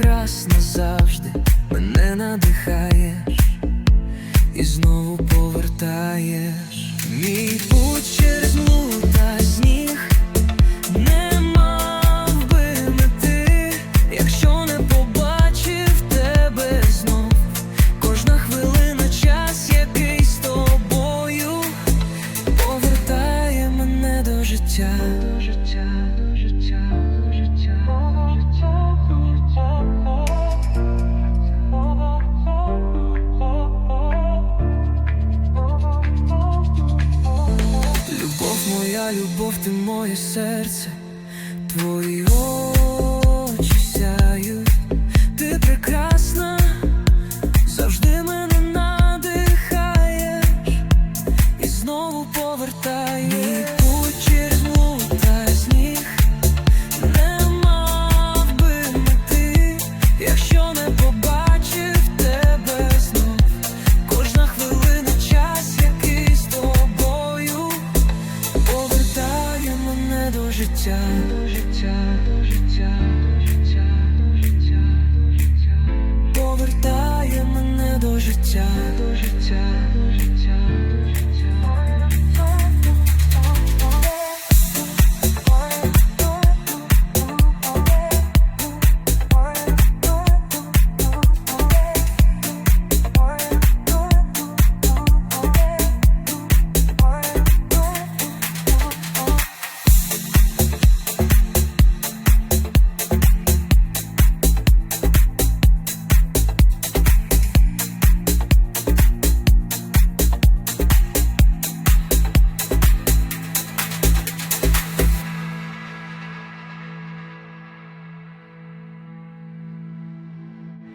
прекрасно завжди мене надихаєш і знову. Моя, любов, ти моє серце, твої очі. життя, до життя, до життя, до життя, до життя, повертає мене до життя, до життя.